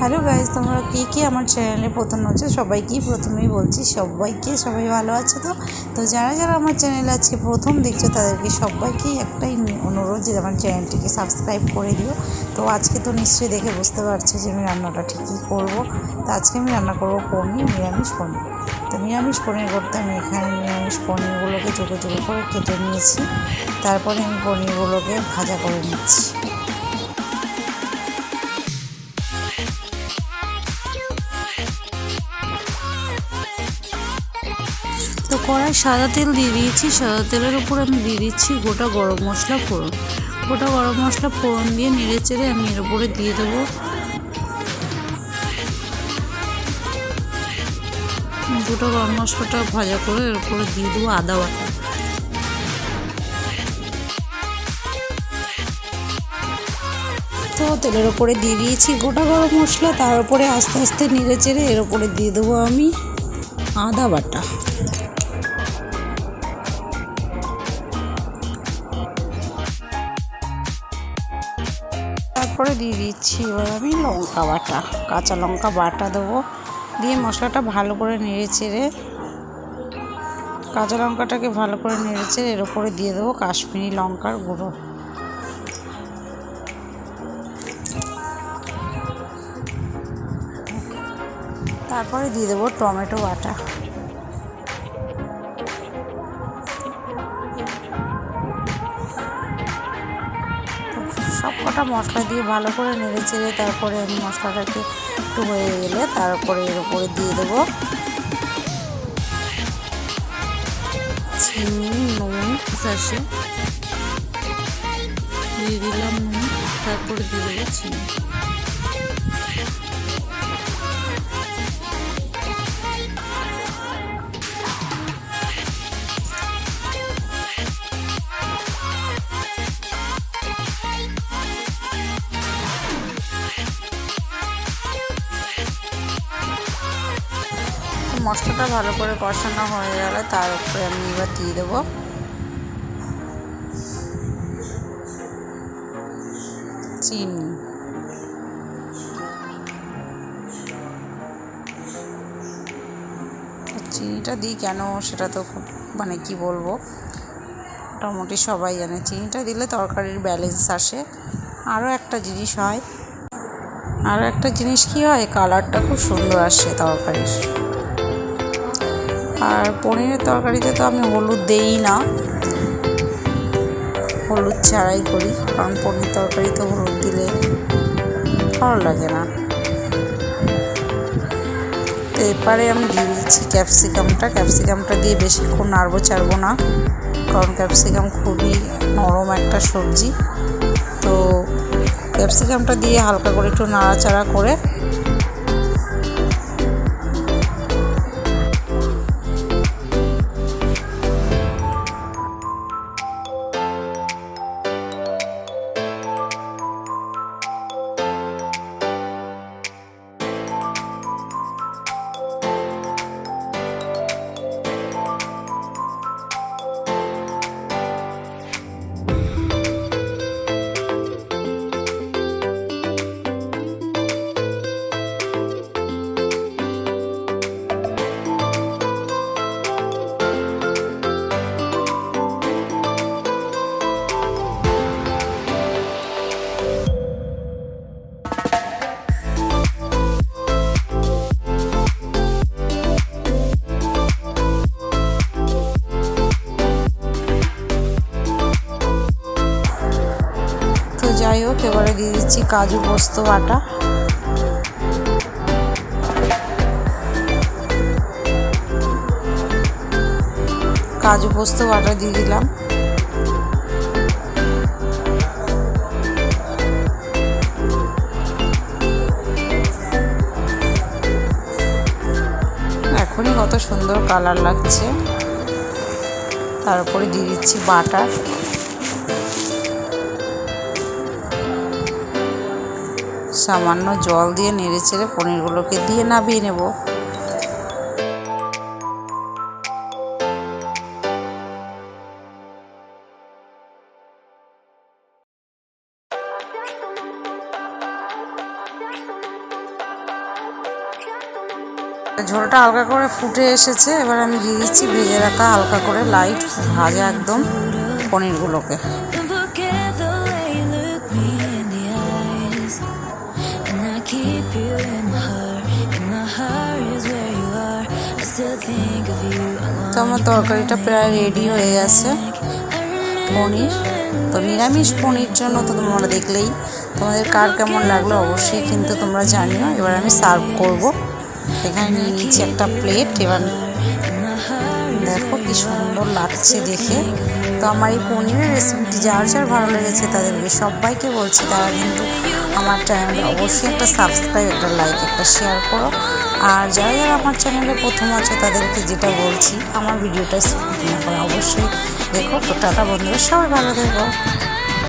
Hello guys তোমরা কে কে আমার চ্যানেলে প্রথম হচ্ছে সবাইকেই প্রথমেই বলছি, সবাইকে সবাই ভালো আছে তো? তো যারা যারা আমার চ্যানেলে আজকে প্রথম দেখছ, তাদেরকে সবাইকেই একটাই অনুরোধ যে আমার চ্যানেলটিকে সাবস্ক্রাইব করে দিও। তো আজকে তো নিশ্চয়ই দেখে বুঝতে পারছ যে আমি রান্নাটা ঠিকই করব। তো আজকে আমি রান্না করব পনির, নিরামিষ পনির। তো নিরামিষ পনির করতে আমি এখানে নিরামিষ পনিরগুলোকে চোখো চোখো করে কেটে নিয়েছি। তারপরে আমি পনিরগুলোকে ভাজা করে নিচ্ছি। কড়াই সাদা তেল দিয়ে দিয়েছি। সাদা তেলের উপর আমি দিয়ে দিচ্ছি গোটা গরম মশলা ফোড়ন। গোটা গরম মশলা ফোড়ন দিয়ে নেড়ে চেড়ে আমি এর উপরে দিয়ে দেবো। গোটা গরম মশলাটা ভাজা করে এর উপরে দিয়ে দেবো আদা বাটা। তো তেলের ওপরে দিয়ে দিয়েছি গোটা গরম মশলা। তার উপরে আস্তে আস্তে নেড়ে চেড়ে এর উপরে দিয়ে দেবো আমি আদা বাটা। তারপরে দিয়ে দিচ্ছি এবার আমি লঙ্কা বাটা, কাঁচা লঙ্কা বাটা দেবো। দিয়ে মশলাটা ভালো করে নেড়ে চেড়ে, কাঁচা লঙ্কাটাকে ভালো করে নেড়ে চেড়ে এর উপরে দিয়ে দেবো কাশ্মীরি লঙ্কার গুঁড়ো। তারপরে দিয়ে দেবো টমেটো বাটা। কটা মশলা দিয়ে ভালো করে নেড়ে চেড়ে তারপরে আমি মশলাটাকে একটু হয়ে গেলে তারপরে এর উপরে দিয়ে দেবো চিনি, নুন শাসে দিয়ে দিলাম নুন, তারপরে দিয়ে দেবো চিনি। মশলাটা ভালো করে কষানো হয়ে গেলে তার উপরে আমি এবার দিয়ে দেবো। চিনি। চিনিটা দিই কেন? সেটা তো খুব মানে কি বলব? মোটামুটি সবাই জানে। চিনিটা দিলে তরকারির ব্যালেন্স আসে। আরও একটা জিনিস হয়। আরও একটা জিনিস কি হয়? কালারটা খুব সুন্দর আসে তরকারির। আর পনিরের তরকারিতে তো আমি হলুদ দেই না। হলুদ ছাড়াই করি, কারণ পনির তরকারিতে হলুদ দিলে ভালো লাগে না। তো এরপরে আমি দিয়ে দিচ্ছি ক্যাপসিকামটা। ক্যাপসিকামটা দিয়ে বেশিক্ষণ নাড়বো চাড়বো না, কারণ ক্যাপসিকাম খুবই নরম একটা সবজি। তো ক্যাপসিকামটা দিয়ে হালকা করে একটু নাড়াচাড়া করে তো যাই এবারে দিয়ে দিচ্ছি কাজু, পোস্ত বাটা কাজু, পোস্ত বাটা দিয়ে দিলাম। এখনই কত সুন্দর কালার লাগছে। তারপরে দিয়ে দিচ্ছি বাটার। সামান্য জল দিয়ে নেড়ে চেড়ে পনিরগুলোকে দিয়ে নাবিয়ে নেব। ঝোলটা হালকা করে ফুটে এসেছে, এবার আমি দিয়ে দিচ্ছি ভেজে রাখা হালকা করে লাইট ভাজা একদম পনিরগুলোকে। তো আমার তরকারিটা প্রায় রেডি হয়ে গেছে। পনির। তো নিরামিষ পনির জন্য তো তোমরা দেখলেই তোমাদের কার কেমন লাগল অবশ্যই কিন্তু তোমরা জানিও। এবার আমি সার্ভ করব। এখানে নিয়ে একটা প্লেট এবার দেখো কি সুন্দর লাগছে দেখে। তো আমার এই পনিরের রেসিপিটি যার যার ভালো লেগেছে তাদেরকে সবাইকে বলছি, তারা কিন্তু আমার চ্যানেলে অবশ্যই একটা সাবস্ক্রাইব একটা লাইক একটা শেয়ার করো। আর যারা যারা আমার চ্যানেলে প্রথম আছে, তাদেরকে যেটা বলছি, আমার ভিডিওটা স্কিপ না করে অবশ্যই দেখো। তো টাটা বন্ধুরা, সবাই ভালো থেকো।